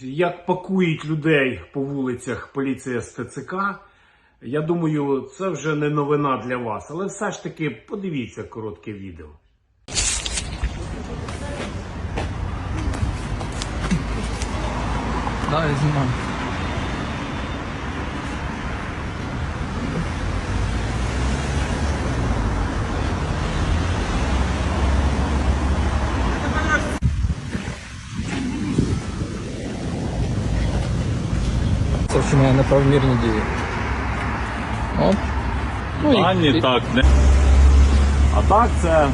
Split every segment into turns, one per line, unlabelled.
Як пакують людей по вулицях поліція з ТЦК, я думаю, це вже не новина для вас. Але все ж таки подивіться коротке відео.
Да, я знімаю. Це вчиняє неправомірні дії. Оп. Ну, і-
А ні,
і-
так, не. А так це.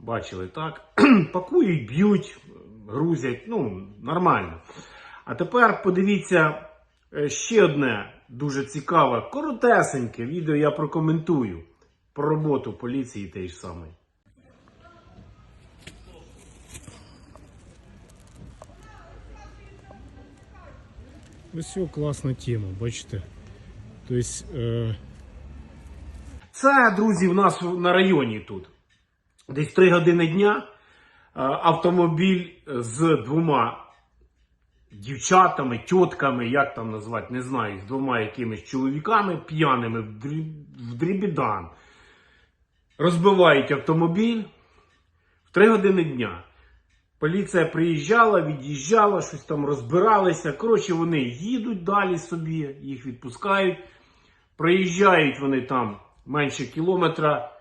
Бачили, так? Пакують, б'ють, грузять, ну, нормально. А тепер подивіться е, ще одне дуже цікаве, коротесеньке відео я прокоментую про роботу поліції tej ж самої. Ось цього класна тема, бачите. Тобто, е... Це, друзі, в нас на районі тут. Десь 3 години дня е, автомобіль з двома дівчатами, тітками, як там назвати, не знаю, з двома якимись чоловіками п'яними в дрібідан. Розбивають автомобіль в 3 години дня. Поліція приїжджала, від'їжджала, щось там розбиралися. Коротше, вони їдуть далі собі, їх відпускають. Проїжджають вони там менше кілометра,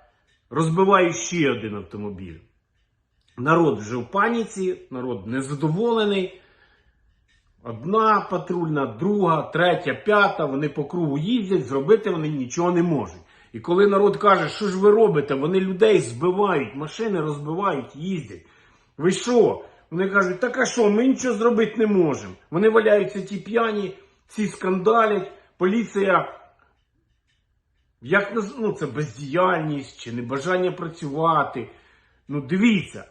розбивають ще один автомобіль. Народ вже в паніці, народ незадоволений. Одна патрульна, друга, третя, п'ята, вони по кругу їздять, зробити вони нічого не можуть. І коли народ каже, що ж ви робите, вони людей збивають, машини розбивають, їздять. Ви що? Вони кажуть, так а що, ми нічого зробити не можемо. Вони валяються ті п'яні, всі скандалять, поліція як ну, це бездіяльність чи небажання працювати. Ну, дивіться,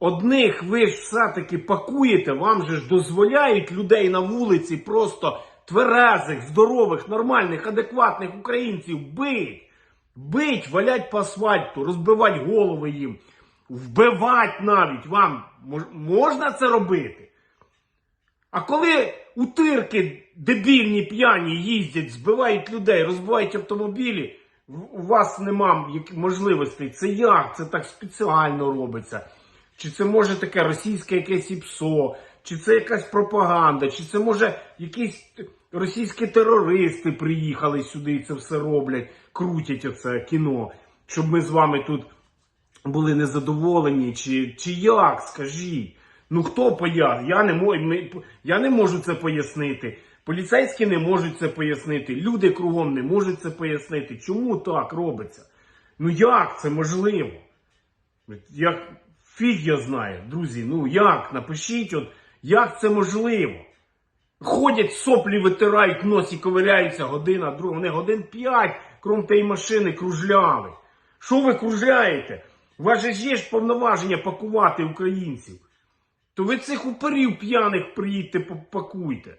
одних ви ж все-таки пакуєте, вам же ж дозволяють людей на вулиці просто тверезих, здорових, нормальних, адекватних українців бить. Бить, валять по асфальту, розбивати голови їм, вбивати навіть вам можна це робити? А коли утирки дебільні п'яні їздять, збивають людей, розбивають автомобілі, у вас нема можливостей. Це як? Це так спеціально робиться. Чи це може таке російське якесь ІПСО, чи це якась пропаганда, чи це може якісь російські терористи приїхали сюди і це все роблять, крутять оце кіно, щоб ми з вами тут були незадоволені, чи, чи як, скажіть. Ну хто пояснить? Я не можу, я не можу це пояснити. Поліцейські не можуть це пояснити. Люди кругом не можуть це пояснити. Чому так робиться? Ну як це можливо? Як фіг я знаю, друзі, ну як? Напишіть, от, як це можливо? Ходять соплі, витирають носі, ковиряються година, друга. Вони годин п'ять, крім тієї машини, кружляли. Що ви кружляєте? У вас же є ж повноваження пакувати українців. То ви цих упарів п'яних приїдьте, попакуйте.